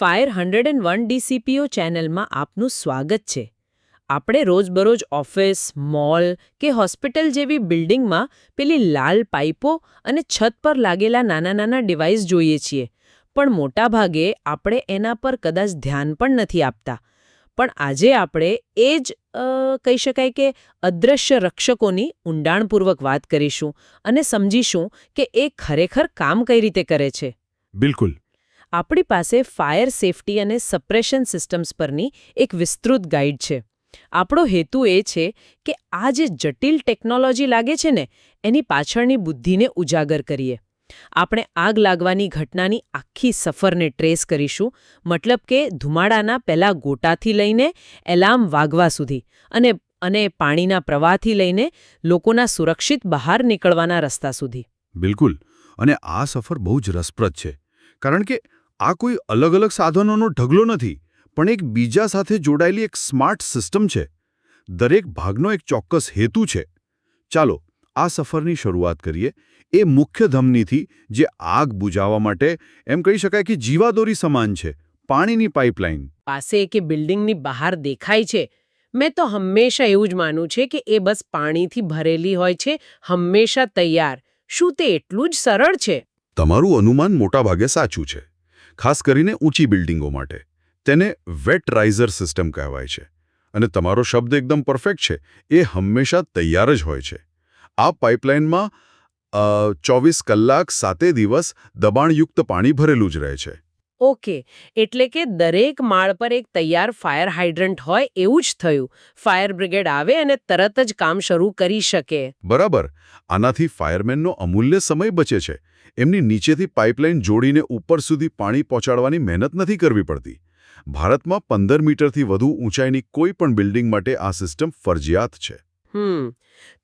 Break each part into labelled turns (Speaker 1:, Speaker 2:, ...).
Speaker 1: Fire hundred and one ડીસીપીઓ ચેનલમાં આપનું સ્વાગત છે. આપણે રોજબરોજ ઓફિસ, મોલ કે હોસ્પિટલ જેવી બિલ્ડિંગમાં પેલી લાલ પાઇપો અને છત પર લાગેલા નાના નાના ડિવાઇસ જોઈએ છીએ. પણ મોટાભાગે આપણે એના પર કદાચ ધ્યાન પણ નથી આપતા. પણ આજે આપણે એ જ કહી શકાય કે અદૃશ્ય રક્ષકોની ઊંડાણપૂર્વક વાત કરીશું અને સમજીશું કે એ ખરેખર કામ કઈ રીતે કરે છે.
Speaker 2: બિલકુલ.
Speaker 1: આપણી પાસે ફાયર સેફટી અને સપ્રેશન સિસ્ટમ્સ પરની એક વિસ્તૃત ગાઈડ છે. આપણો હેતુ એ છે કે આ જે જટિલ ટેકનોલોજી લાગે છે ને, એની પાછળની બુદ્ધિને ઉજાગર કરીએ. આપણે આગ લાગવાની ઘટનાની આખી સફરને ટ્રેસ કરીશું, મતલબ કે ધુમાડાના પહેલા ગોટાથી લઈને એલાર્મ વાગવા સુધી અને અને પાણીના પ્રવાહથી લઈને લોકોના સુરક્ષિત બહાર નીકળવાના રસ્તા સુધી.
Speaker 2: બિલકુલ. અને આ સફર બહુ જ રસપ્રદ છે. કારણ કે આ કોઈ અલગ અલગ સાધનોનો ઢગલો નથી પણ એક બીજા સાથે જોડાયેલી એક સ્માર્ટ સિસ્ટમ છે. દરેક ભાગનો એક ચોક્કસ હેતુ છે. ચાલો આ સફરની શરૂઆત કરીએ. એ મુખ્ય ધમનીથી જે આગ બુજાવવા માટે એમ કહી શકાય કે જીવાદોરી સમાન છે પાણીની પાઇપલાઇન.
Speaker 1: પાસે કે બિલ્ડિંગની બહાર દેખાય છે? મેં તો હંમેશા એવું જ માનું છે કે એ બસ પાણીથી ભરેલી હોય છે હંમેશા તૈયાર. શું તે એટલું જ સરળ છે?
Speaker 2: તમારું અનુમાન મોટાભાગે સાચું છે. ખાસ કરીને ઊંચી બિલ્ડિંગો માટે. તેને વેટ રાઇઝર સિસ્ટમ કહેવાય છે. અને તમારો શબ્દ એકદમ પરફેક્ટ છે. એ હંમેશા તૈયાર જ હોય છે. આ પાઇપલાઇનમાં ચોવીસ કલાક સાતે દિવસ દબાણયુક્ત પાણી ભરેલું જ રહે છે.
Speaker 1: ઓકે. એટલે કે દરેક માળ પર એક તૈયાર ફાયર હાઇડ્રન્ટ હોય એવું જ થયું. ફાયર બ્રિગેડ આવે અને તરત જ કામ શરૂ કરી શકે.
Speaker 2: બરાબર. આનાથી ફાયરમેનનો અમૂલ્ય સમય બચે છે. એમની નીચેથી પાઇપલાઇન જોડીને ઉપર સુધી પાણી પહોંચાડવાની મહેનત નથી કરવી પડતી. ભારતમાં પંદર મીટરથી વધુ ઊંચાઈની કોઈ પણ બિલ્ડિંગ માટે આ સિસ્ટમ ફરજિયાત છે.
Speaker 1: હમ.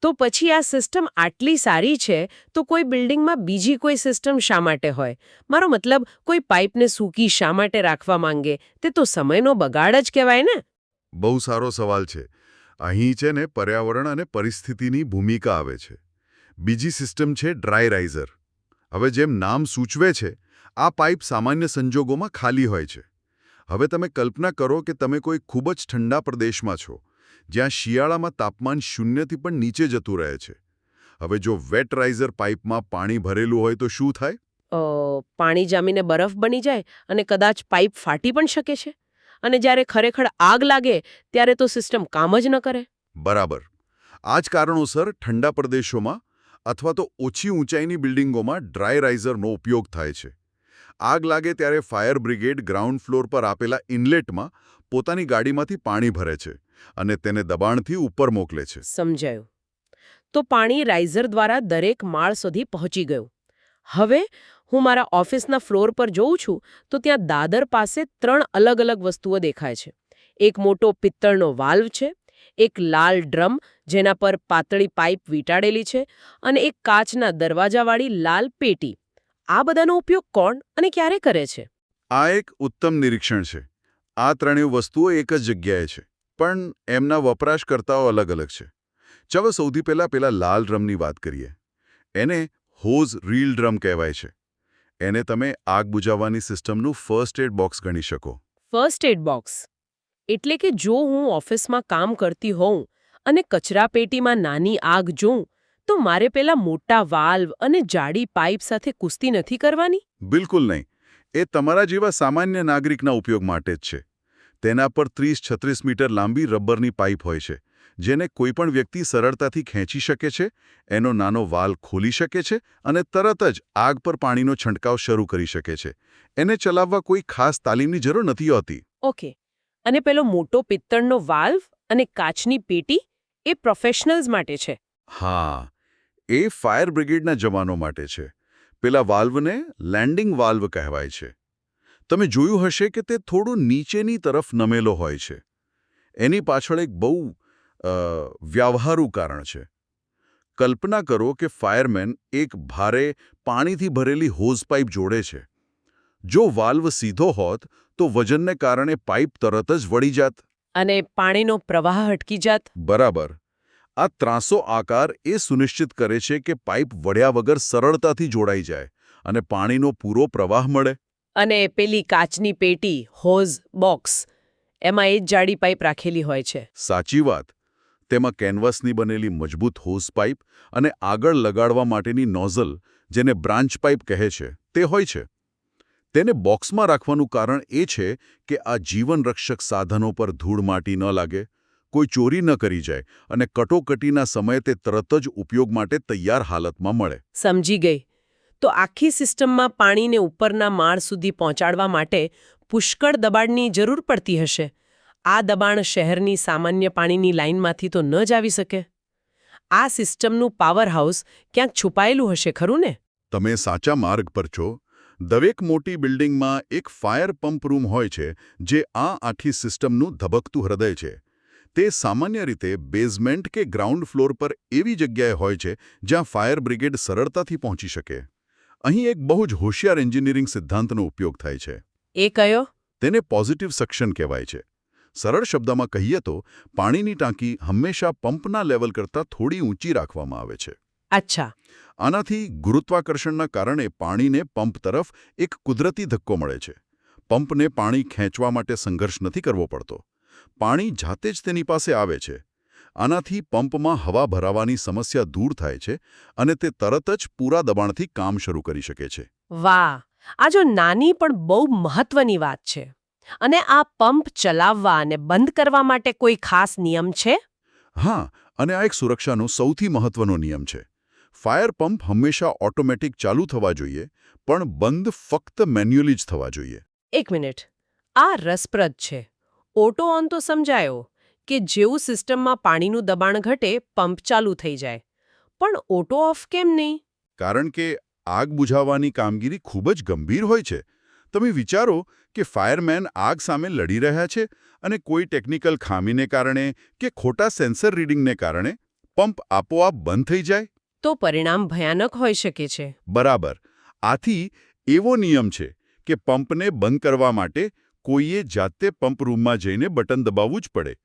Speaker 1: તો પછી આ સિસ્ટમ આટલી સારી છે તો કોઈ બિલ્ડિંગમાં બીજી કોઈ સિસ્ટમ શા માટે હોય? મારો મતલબ કોઈ પાઇપને સૂકી શા માટે રાખવા માંગે? તે તો સમયનો બગાડ જ કહેવાય ને.
Speaker 2: બહુ સારો સવાલ છે. અહીં છે ને પર્યાવરણ અને પરિસ્થિતિની ભૂમિકા આવે છે. બીજી સિસ્ટમ છે ડ્રાય રાઇઝર. હવે જેમ નામ સૂચવે છે આ પાઇપ સામાન્ય સંજોગોમાં ખાલી હોય છે. હવે તમે કલ્પના કરો કે તમે કોઈ ખૂબ જ ઠંડા પ્રદેશમાં છો જ્યાં શિયાળામાં તાપમાન શૂન્યથી પણ નીચે જતું રહે છે. હવે જો વેટ રાઇઝર પાઇપમાં પાણી ભરેલું હોય તો શું થાય?
Speaker 1: પાણી જામીને બરફ બની જાય અને કદાચ પાઇપ ફાટી પણ શકે છે? અને જ્યારે ખરેખર આગ લાગે ત્યારે તો સિસ્ટમ કામ જ ન કરે?
Speaker 2: બરાબર. આ જ કારણોસર ઠંડા પ્રદેશોમાં અથવા તો ઓછી ઊંચાઈની બિલ્ડિંગોમાં ડ્રાય રાઇઝરનો ઉપયોગ થાય છે. આગ લાગે ત્યારે ફાયર બ્રિગેડ ગ્રાઉન્ડ ફ્લોર પર આપેલા ઇનલેટમાં પોતાની ગાડીમાંથી પાણી ભરે છે અને તેને દબાણથી ઉપર મોકલે છે.
Speaker 1: સમજાયું. તો પાણી રાઇઝર દ્વારા દરેક માળ સુધી પહોંચી ગયું. હવે હું મારા ઓફિસના ફ્લોર પર જોઉં છું તો ત્યાં દાદર પાસે ત્રણ અલગ અલગ વસ્તુઓ દેખાય છે. એક મોટો પિત્તળનો વાલ્વ છે એક લાલ ડ્રમ જેના પર પાતળી પાઇપ વીંટાળેલી છે અને એક કાચના દરવાજાવાળી લાલ પેટી. આ બધાનો ઉપયોગ કોણ અને ક્યારે કરે છે?
Speaker 2: આ એક ઉત્તમ નિરીક્ષણ છે. આ ત્રણેય વસ્તુઓ એક જ જગ્યાએ છે પણ એમના વપરાશકર્તાઓ અલગ અલગ છે. ચાલો સૌથી પહેલાં પેલા લાલ ડ્રમની વાત કરીએ. એને હોઝ રીલ ડ્રમ કહેવાય છે. એને તમે આગ બુજાવવાની સિસ્ટમનું ફર્સ્ટ એડ બોક્સ ગણી શકો.
Speaker 1: First aid box. એટલે કે જો હું ઓફિસમાં કામ કરતી હોઉં અને કચરાપેટીમાં નાની આગ જોઉં તો મારે પેલા મોટા વાલ્વ અને જાડી પાઇપ સાથે કુસ્તી નથી કરવાની?
Speaker 2: બિલકુલ નહીં. એ તમારા જેવા સામાન્ય નાગરિકના ઉપયોગ માટે જ છે. તેના પર ત્રીસ છત્રીસ મીટર લાંબી રબરની પાઇપ હોય છે જેને કોઈપણ વ્યક્તિ સરળતાથી ખેંચી શકે છે એનો નાનો વાલ ખોલી શકે છે અને તરત જ આગ પર પાણીનો છંટકાવ શરૂ કરી શકે છે. એને ચલાવવા કોઈ ખાસ તાલીમની જરૂર નથી હોતી.
Speaker 1: ઓકે. અને પેલો મોટો પિત્તળનો વાલ્વ અને કાચની પેટી એ પ્રોફેશનલ્સ માટે છે.
Speaker 2: હા, એ ફાયર બ્રિગેડના જવાનો માટે છે. પેલા વાલ્વને લેન્ડિંગ વાલ્વ કહેવાય છે. તમે જોયું હશે કે તે થોડું નીચેની તરફ નમેલો હોય છે. એની પાછળ એક બહુ વ્યવહારુ કારણ છે. કલ્પના કરો કે ફાયરમેન એક ભારે પાણીથી ભરેલી હોઝ પાઇપ જોડે છે. જો વાલ્વ સીધો હોત તો વજનને કારણે પાઇપ તરત જ વળી જાત.
Speaker 1: અને પાણીનો પ્રવાહ અટકી જાત.
Speaker 2: બરાબર. આ ત્રાસો આકાર એ સુનિશ્ચિત કરે છે કે પાઇપ વળ્યા વગર સરળતાથી જોડાઈ જાય અને પાણીનો પૂરો પ્રવાહ મળે.
Speaker 1: અને પેલી કાચની પેટી હોઝ બોક્સ એમાં એ જ જાડી પાઇપ રાખેલી હોય છે.
Speaker 2: સાચી વાત. તેમાં કેનવાસની બનેલી મજબૂત હોઝ પાઇપ અને આગળ લગાડવા માટેની નોઝલ જેને બ્રાન્ચ પાઇપ કહે છે તે હોય છે. તેને બોક્સમાં રાખવાનું કારણ એ છે કે આ જીવનરક્ષક સાધનો પર ધૂળ માટી ન લાગે કોઈ ચોરી ન કરી જાય અને કટોકટીના સમયે તે તરત જ ઉપયોગ માટે તૈયાર હાલતમાં મળે.
Speaker 1: સમજી ગઈ. તો આખી સિસ્ટમમાં પાણીને ઉપરના માળ સુધી પહોંચાડવા માટે પુષ્કળ દબાણની જરૂર પડતી હશે. આ દબાણ શહેરની સામાન્ય પાણીની લાઇનમાંથી તો ન જ આવી શકે. આ સિસ્ટમનું પાવર હાઉસ ક્યાંક છુપાયેલું હશે ખરું ને?
Speaker 2: તમે સાચા માર્ગ પર છો દરેક મોટી બિલ્ડિંગમાં એક ફાયર પંપ રૂમ હોય છે જે આ આખી સિસ્ટમનું ધબકતું હૃદય છે. તે સામાન્ય રીતે બેઝમેન્ટ કે ગ્રાઉન્ડ ફ્લોર પર એવી જગ્યાએ હોય છે જ્યાં ફાયર બ્રિગેડ સરળતાથી પહોંચી શકે. અહીં એક બહુ જ હોશિયાર એન્જિનિયરિંગ સિદ્ધાંતનો ઉપયોગ થાય છે.
Speaker 1: એ કયો?
Speaker 2: તેને પોઝિટિવ સક્શન કહેવાય છે. સરળ શબ્દમાં કહીએ તો પાણીની ટાંકી હંમેશા પંપના લેવલ કરતાં થોડી ઊંચી રાખવામાં આવે છે.
Speaker 1: અચ્છા.
Speaker 2: આનાથી ગુરુત્વાકર્ષણના કારણે પાણીને પંપ તરફ એક કુદરતી ધક્કો મળે છે. પંપને પાણી ખેંચવા માટે સંઘર્ષ નથી કરવો પડતો. પાણી જાતે જ તેની પાસે આવે છે. આનાથી પંપમાં હવા ભરાવાની સમસ્યા દૂર થાય છે અને તે તરત જ પૂરા દબાણથી કામ શરૂ કરી શકે છે.
Speaker 1: વાહ! આ જો નાની પણ બહુ મહત્વની વાત છે. અને આ પંપ ચલાવવા અને બંધ કરવા માટે કોઈ ખાસ નિયમ છે?
Speaker 2: હા અને આ એક સુરક્ષાનો સૌથી મહત્વનો નિયમ છે. ફાયર પંપ હંમેશા ઓટોમેટિક ચાલુ થવા જોઈએ પણ બંધ ફક્ત મેન્યુઅલી જ થવા જોઈએ.
Speaker 1: એક મિનિટ. આ રસપ્રદ છે. ઓટો ઓન તો સમજાયો કે જેવું સિસ્ટમમાં પાણીનું દબાણ ઘટે પંપ ચાલુ થઈ જાય. પણ ઓટો ઓફ કેમ નહીં?
Speaker 2: કારણ કે આગ બુઝાવવાની કામગીરી ખૂબ જ ગંભીર હોય છે. તમે વિચારો કે ફાયરમેન આગ સામે લડી રહ્યા છે અને કોઈ ટેકનિકલ ખામીને કારણે કે ખોટા સેન્સર રીડિંગને કારણે પંપ આપોઆપ બંધ થઈ જાય?
Speaker 1: તો પરિણામ ભયાનક હોઈ શકે છે.
Speaker 2: બરાબર. આથી એવો નિયમ છે કે પંપને બંધ કરવા માટે કોઈએ જાતે પંપ રૂમમાં જઈને બટન દબાવવું જ પડે.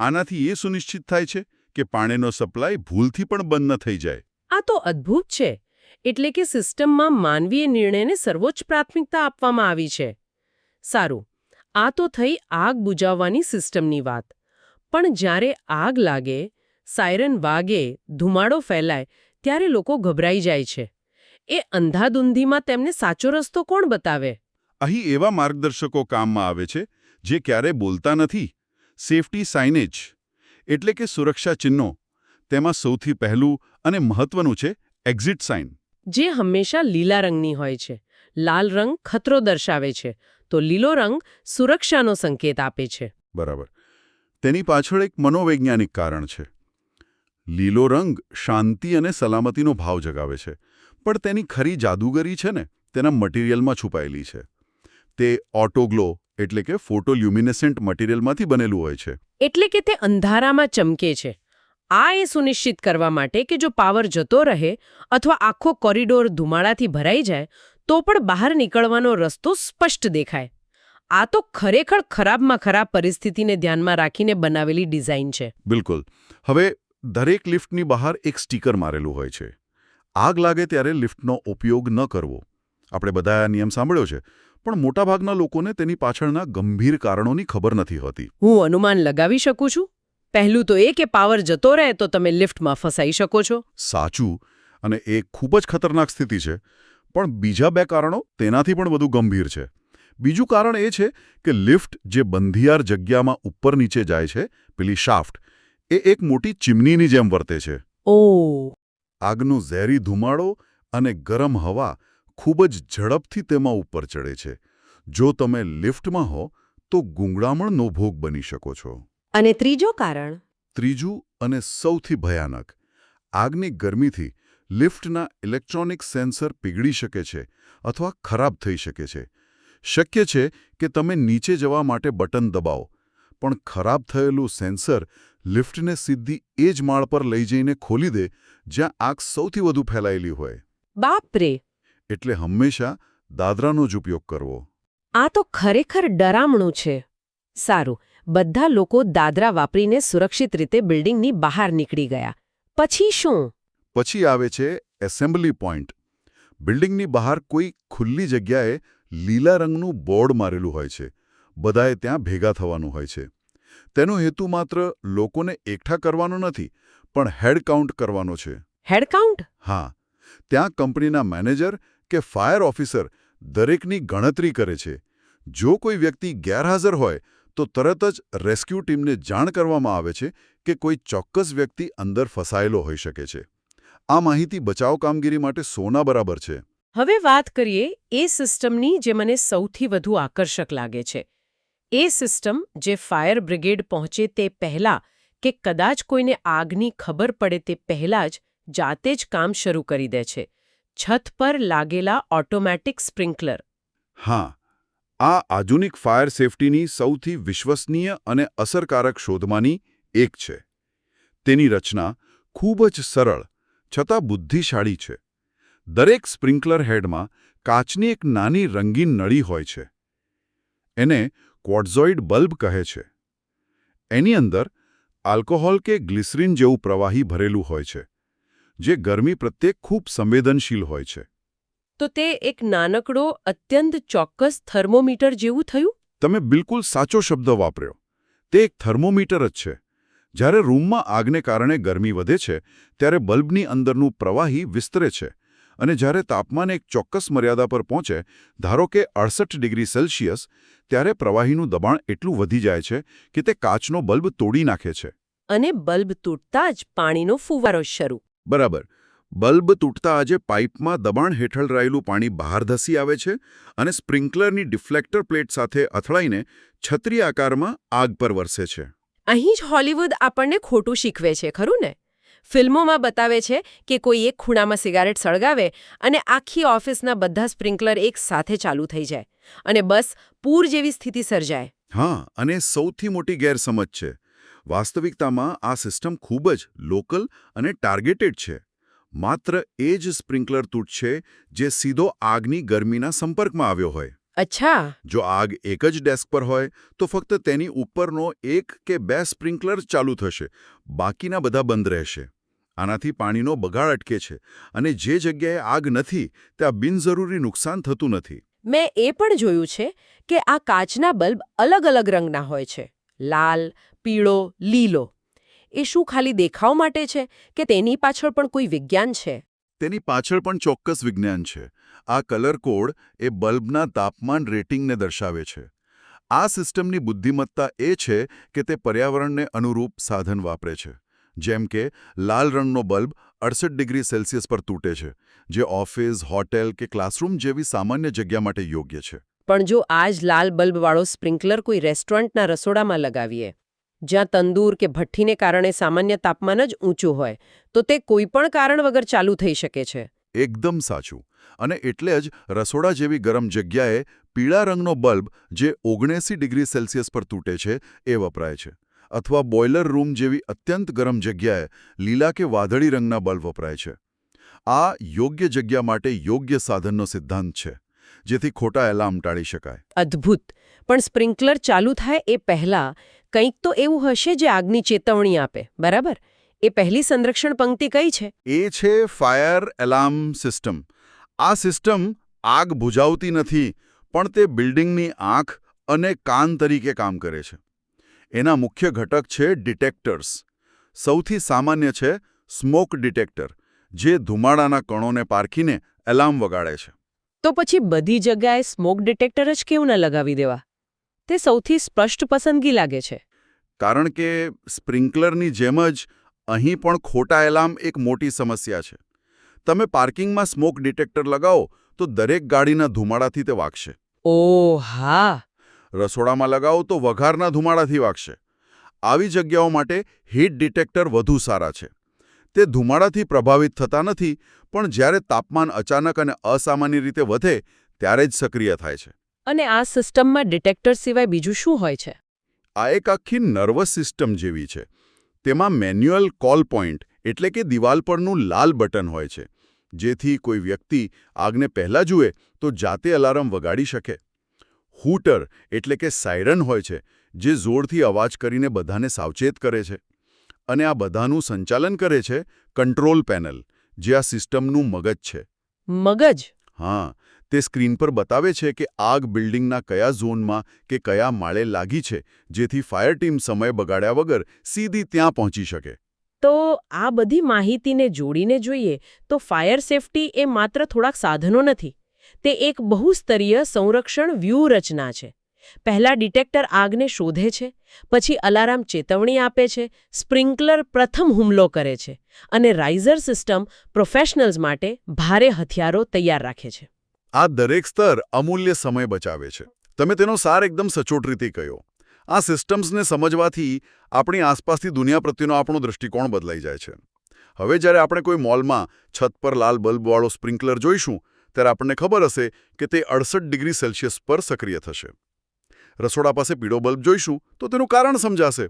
Speaker 2: આનાથી એ સુનિશ્ચિત થાય છે કે પાણીનો સપ્લાય ભૂલથી પણ બંધ ન થઈ જાય.
Speaker 1: આ તો અદ્ભુત છે. એટલે કે સિસ્ટમમાં માનવીય નિર્ણયને સર્વોચ્ચ પ્રાથમિકતા આપવામાં આવી છે. સારું. આ તો થઈ આગ બુજાવવાની સિસ્ટમની વાત. પણ જ્યારે આગ લાગે સાયરન વાગે ધુમાડો ફેલાય ત્યારે લોકો ગભરાઈ જાય છે. એ અંધાધૂંધીમાં તેમને સાચો રસ્તો કોણ બતાવે?
Speaker 2: અહીં એવા માર્ગદર્શકો કામમાં આવે છે જે ક્યારે બોલતા નથી. સેફટી સાઇનેજ એટલે કે સુરક્ષા ચિહ્નો તેમાં સૌથી પહેલું અને મહત્વનું છે એક્ઝિટ સાઇન.
Speaker 1: જે હંમેશા લીલા રંગની હોય છે. લાલ રંગ ખતરો દર્શાવે છે તો લીલો રંગ સુરક્ષાનો સંકેત આપે છે.
Speaker 2: બરાબર. તેની પાછળ એક મનોવૈજ્ઞાનિક કારણ છે. લીલો રંગ શાંતિ અને સલામતીનો ભાવ જગાવે છે. પણ તેની ખરી જાદુગરી છે ને તેના મટીરિયલમાં છુપાયેલી છે. તે ઓટોગ્લો એટલે કે ફોટોલ્યુમિનેસન્ટ મટીરિયલમાંથી બનેલું હોય છે.
Speaker 1: એટલે કે તે અંધારામાં ચમકે છે. આ એ સુનિશ્ચિત કરવા માટે કે જો પાવર જતો રહે અથવા આખો કોરિડોર ધુમાડાથી ભરાઈ જાય તો પણ બહાર નીકળવાનો રસ્તો સ્પષ્ટ દેખાય. આ તો ખરેખર ખરાબમાં ખરાબ પરિસ્થિતિને ધ્યાનમાં રાખીને બનાવેલી ડિઝાઇન છે.
Speaker 2: બિલકુલ. હવે દરેક લિફ્ટની બહાર એક સ્ટીકર મારેલું હોય છે. આગ લાગે ત્યારે લિફ્ટનો ઉપયોગ ન કરવો. આપણે બધા આ નિયમ સાંભળ્યો છે પણ મોટાભાગના લોકોને તેની પાછળના ગંભીર કારણોની ખબર નથી હોતી.
Speaker 1: હું અનુમાન લગાવી શકું છું? પહેલું તો એ કે પાવર જતો રહે તો તમે લિફ્ટમાં ફસાઈ શકો છો.
Speaker 2: સાચું અને એ ખૂબ જ ખતરનાક સ્થિતિ છે પણ બીજા બે કારણો તેનાથી પણ વધુ ગંભીર છે. બીજું કારણ એ છે કે લિફ્ટ જે બંધિયાર જગ્યામાં ઉપર નીચે જાય છે પેલી શાફ્ટ એ એક મોટી ચીમનીની જેમ વર્તે છે.
Speaker 1: ઓ.
Speaker 2: આગનો ઝેરી ધુમાડો અને ગરમ હવા ખૂબ જ ઝડપથી તેમાં ઉપર ચડે છે. જો તમે લિફ્ટમાં હો તો ગુંગળામણનો ભોગ બની શકો છો.
Speaker 1: અને ત્રીજો કારણ?
Speaker 2: ત્રીજું અને સૌથી ભયાનક આગની ગરમીથી લિફ્ટના ઇલેક્ટ્રોનિક સેન્સર પીગળી શકે છે અથવા ખરાબ થઈ શકે છે. શક્ય છે કે તમે નીચે જવા માટે બટન દબાવો પણ ખરાબ થયેલું સેન્સર લિફ્ટને સીધી એ જ માળ પર લઈ જઈને ખોલી દે જ્યાં આગ સૌથી વધુ ફેલાયેલી હોય.
Speaker 1: બાપરે!
Speaker 2: એટલે હંમેશા દાદરાનો જ ઉપયોગ કરવો.
Speaker 1: આ તો ખરેખર ડરામણું છે. સારું બધા લોકો દાદરા વાપરીને સુરક્ષિત રીતે બિલ્ડિંગની બહાર નીકળી ગયા. પછી શું?
Speaker 2: પછી આવે છે એસેમ્બલી પોઈન્ટ. બિલ્ડિંગની બહાર કોઈ ખુલ્લી જગ્યાએ લીલા રંગનું બોર્ડ મારેલું હોય છે. બધાએ ત્યાં ભેગા થવાનું હોય છે. તેનો હેતુ માત્ર લોકોને એકઠા કરવાનો નથી પણ હેડ કાઉન્ટ કરવાનો છે.
Speaker 1: Head count?
Speaker 2: હા. ત્યાં કંપનીના મેનેજર કે ફાયર ઓફિસર દરેકની ગણતરી કરે છે. જો કોઈ વ્યક્તિ ગેરહાજર હોય તો તરત જ રેસ્ક્યુ ટીમને જાણ કરવામાં આવે છે કે કોઈ ચોક્કસ વ્યક્તિ અંદર ફસાયેલો હોઈ શકે છે. આ માહિતી બચાવ કામગીરી માટે સોના બરાબર છે.
Speaker 1: હવે વાત કરીએ એ સિસ્ટમની જે મને સૌથી વધુ આકર્ષક લાગે છે. એ સિસ્ટમ જે ફાયર બ્રિગેડ પહોંચે તે પહેલા કે કદાચ કોઈને આગની ખબર પડે તે પહેલા જ જાતે જ કામ શરૂ કરી દે છે. છત પર લાગેલા ઓટોમેટિક સ્પ્રિંકલર.
Speaker 2: હા, આ આધુનિક ફાયર સેફટીની સૌથી વિશ્વસનીય અને અસરકારક શોધમાંની એક છે. તેની રચના ખૂબ જ સરળ, છતાં બુદ્ધિશાળી છે. દરેક સ્પ્રિંકલર હેડમાં કાચની એક નાની રંગીન નળી હોય છે. એને ક્વોટ્ઝોઇડ બલ્બ કહે છે. એની અંદર આલ્કોહોલ કે ગ્લિસરીન જેવું પ્રવાહી ભરેલું હોય છે જે ગરમી પ્રત્યે ખૂબ સંવેદનશીલ હોય છે.
Speaker 1: તો તે એક નાનકડો અત્યંત ચોક્કસ થર્મોમીટર જેવું થયું?
Speaker 2: તમે બિલકુલ સાચો શબ્દ વાપર્યો. તે એક થર્મોમીટર જ છે. જ્યારે રૂમમાં આગને કારણે ગરમી વધે છે ત્યારે બલ્બની અંદરનું પ્રવાહી વિસ્તરે છે. અને જ્યારે તાપમાન એક ચોક્કસ મર્યાદા પર પહોંચે ધારો કે અડસઠ ડિગ્રી સેલ્સિયસ ત્યારે પ્રવાહીનું દબાણ એટલું વધી જાય છે કે તે કાચનો બલ્બ તોડી નાખે છે.
Speaker 1: અને બલ્બ તૂટતા જ પાણીનો ફુવારો શરૂ.
Speaker 2: બરાબર. બલ્બ તૂટતા આજે પાઇપમાં દબાણ હેઠળ રહેલું પાણી બહાર ધસી આવે છે અને સ્પ્રિંકલરની ડિફ્લેક્ટર પ્લેટ સાથે અથડાઈને છત્રી આકારમાં આગ પર વરસે છે.
Speaker 1: અહીં જ હોલિવૂડ આપણને ખોટું શીખવે છે ખરું ને? ફિલ્મોમાં બતાવે છે કે કોઈ એક ખૂણામાં સિગારેટ સળગાવે અને આખી ઓફિસના બધા સ્પ્રિંકલર એક સાથે ચાલુ થઈ જાય અને બસ પૂર જેવી સ્થિતિ સર્જાય.
Speaker 2: હા, અને સૌથી મોટી ગેરસમજ છે. વાસ્તવિકતામાં આ સિસ્ટમ ખૂબ જ લોકલ અને ટાર્ગેટેડ છે. માત્ર એ જ સ્પ્રિંકલર તૂટશે જે સીધો આગની ગરમીના સંપર્કમાં આવ્યો હોય.
Speaker 1: અચ્છા.
Speaker 2: જો આગ એક જ ડેસ્ક પર હોય તો ફક્ત તેની ઉપરનો એક કે બે સ્પ્રિંકલર ચાલુ થશે. બાકીના બધા બંધ રહેશે. આનાથી પાણીનો બગાડ અટકે છે અને જે જગ્યાએ આગ નથી ત્યાં બિનજરૂરી નુકસાન થતું નથી.
Speaker 1: મેં એ પણ જોયું છે કે આ કાચના બલ્બ અલગ અલગ રંગના હોય છે. લાલ પીળો લીલો. એ શું ખાલી દેખાવ માટે છે કે તેની પાછળ પણ કોઈ વિજ્ઞાન છે?
Speaker 2: તેની પાછળ પણ ચોક્કસ વિજ્ઞાન છે. આ કલર કોડ એ બલ્બના તાપમાન રેટિંગને દર્શાવે છે. આ સિસ્ટમની બુદ્ધિમત્તા એ છે કે તે પર્યાવરણને અનુરૂપ સાધન વાપરે છે. જેમ કે, લાલ રંગનો બલ્બ અડસઠ ડિગ્રી સેલ્સિયસ પર તૂટે છે, જે ઓફિસ, હોટેલ કે ક્લાસરૂમ જેવી સામાન્ય જગ્યા માટે યોગ્ય છે.
Speaker 1: પણ જો આ જ લાલ બલ્બવાળો સ્પ્રિંકલર કોઈ રેસ્ટોરન્ટના રસોડામાં લગાવીએ, જ્યાં તંદૂર કે ભઠ્ઠીને કારણે સામાન્ય તાપમાન જ ઊંચું હોય, તો તે કોઈપણ કારણ વગર ચાલુ થઈ શકે છે.
Speaker 2: એકદમ સાચું. અને એટલે જ રસોડા જેવી ગરમ જગ્યાએ પીળા રંગનો બલ્બ જે ઓગણસી ડિગ્રી સેલ્સિયસ પર તૂટે છે એ વપરાય છે. અથવા બોઇલર રૂમ જેવી અત્યંત ગરમ જગ્યાએ લીલા કે વાદળી રંગના બલ્બ વપરાય છે. આ યોગ્ય જગ્યા માટે યોગ્ય સાધનનો સિદ્ધાંત છે, જેથી ખોટા એલાર્મ ટાળી શકાય.
Speaker 1: અદ્ભુત! પણ સ્પ્રિંકલર ચાલુ થાય એ પહેલા કંઈક તો એવું હશે જે આગની ચેતવણી આપે, બરાબર? એ પહેલી સંરક્ષણ પંક્તિ કઈ છે?
Speaker 2: એ છે ફાયર એલાર્મ સિસ્ટમ. આ સિસ્ટમ આગ બુઝાવતી નથી પણ તે બિલ્ડિંગની આંખ અને કાન તરીકે કામ કરે છે. એના મુખ્ય ઘટક છે ડિટેક્ટર્સ. સૌથી સામાન્ય છે સ્મોક ડિટેક્ટર જે ધુમાડાના કણોને પારખીને એલાર્મ વગાડે છે.
Speaker 1: તો પછી બધી જગ્યાએ સ્મોક ડિટેક્ટર જ કેવું ન લગાવી દેવા? તે સૌથી સ્પષ્ટ પસંદગી લાગે છે.
Speaker 2: કારણ કે સ્પ્રિંકલરની જેમ જ અહીં પણ ખોટા એલાર્મ એક મોટી સમસ્યા છે. તમે પાર્કિંગમાં સ્મોક ડિટેક્ટર લગાવો તો દરેક ગાડીના ધુમાડાથી તે વાગશે.
Speaker 1: ઓ હા.
Speaker 2: રસોડામાં લગાવો તો વઘારના ધુમાડાથી વાગશે. આવી જગ્યાઓ માટે હીટ ડિટેક્ટર વધુ સારા છે. તે ધુમાડાથી પ્રભાવિત થતા નથી પણ જ્યારે તાપમાન અચાનક અને અસામાન્ય રીતે વધે ત્યારે જ સક્રિય થાય છે.
Speaker 1: અને આ સિસ્ટમમાં ડિટેક્ટર સિવાય બીજું શું હોય છે?
Speaker 2: આ એક આખી નર્વસ સિસ્ટમ જેવી છે. તેમાં મેન્યુઅલ કોલ પોઈન્ટ એટલે કે દિવાલ પરનું લાલ બટન હોય છે. જેથી કોઈ વ્યક્તિ આગને પહેલાં જુએ તો જાતે અલાર્મ વગાડી શકે. હૂટર એટલે કે સાયરન હોય છે જે જોરથી અવાજ કરીને બધાને સાવચેત કરે છે. અને આ બધાનું સંચાલન કરે છે કંટ્રોલ પેનલ જે આ સિસ્ટમનું મગજ છે.
Speaker 1: મગજ?
Speaker 2: હા તે સ્ક્રીન પર બતાવે છે કે આગ બિલ્ડિંગના કયા ઝોનમાં કે કયા માળે લાગી છે, જેથી ફાયર ટીમ સમય બગાડ્યા વગર સીધી ત્યાં પહોંચી શકે.
Speaker 1: તો આ બધી માહિતીને જોડીને જોઈએ તો ફાયર સેફટી એ માત્ર થોડાક સાધનો નથી, તે એક બહુસ્તરીય સંરક્ષણ વ્યૂહરચના છે. પહેલા ડિટેક્ટર આગને શોધે છે, પછી અલાર્મ ચેતવણી આપે છે, સ્પ્રિંકલર પ્રથમ હુમલો કરે છે અને રાઇઝર સિસ્ટમ પ્રોફેશનલ્સ માટે ભારે હથિયારો તૈયાર રાખે છે.
Speaker 2: આ દરેક સ્તર અમૂલ્ય સમય બચાવે છે. તમે તેનો સાર એકદમ સચોટ રીતે કહ્યો. આ સિસ્ટમ્સને સમજવાથી આપણી આસપાસથી દુનિયા પ્રત્યેનો આપણો દૃષ્ટિકોણ બદલાઈ જાય છે. હવે જ્યારે આપણે કોઈ મોલમાં છત પર લાલ બલ્બવાળો સ્પ્રિંકલર જોઈશું, ત્યારે આપણને ખબર હશે કે તે અડસઠ ડિગ્રી સેલ્સિયસ પર સક્રિય થશે. રસોડા પાસે પીળો બલ્બ જોઈશું, તો તેનું કારણ સમજાશે.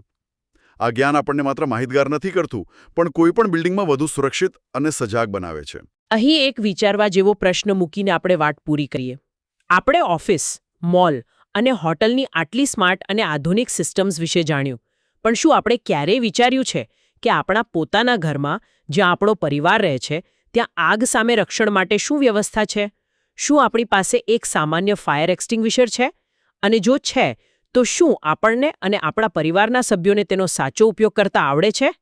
Speaker 2: આ જ્ઞાન આપણને માત્ર માહિતગાર નથી કરતું, પણ કોઈ પણ બિલ્ડિંગમાં વધુ સુરક્ષિત અને સજાગ બનાવે છે.
Speaker 1: અહીં એક વિચારવા જેવો પ્રશ્ન મૂકીને આપણે વાટ પૂરી કરીએ. આપણે ઓફિસ, મોલ અને હોટલની આટલી સ્માર્ટ અને આધુનિક સિસ્ટમ્સ વિશે જાણ્યું. પણ શું આપણે ક્યારેય વિચાર્યું છે કે આપણા પોતાના ઘરમાં જ્યાં આપણો પરિવાર રહે છે, ત્યાં આગ સામે રક્ષણ માટે શું વ્યવસ્થા છે? શું આપણી પાસે એક સામાન્ય ફાયર એક્સટિંગ્વિશર છે? અને જો છે, તો શું આપણને અને આપણા પરિવારના સભ્યોને તેનો સાચો ઉપયોગ કરતા આવડે છે?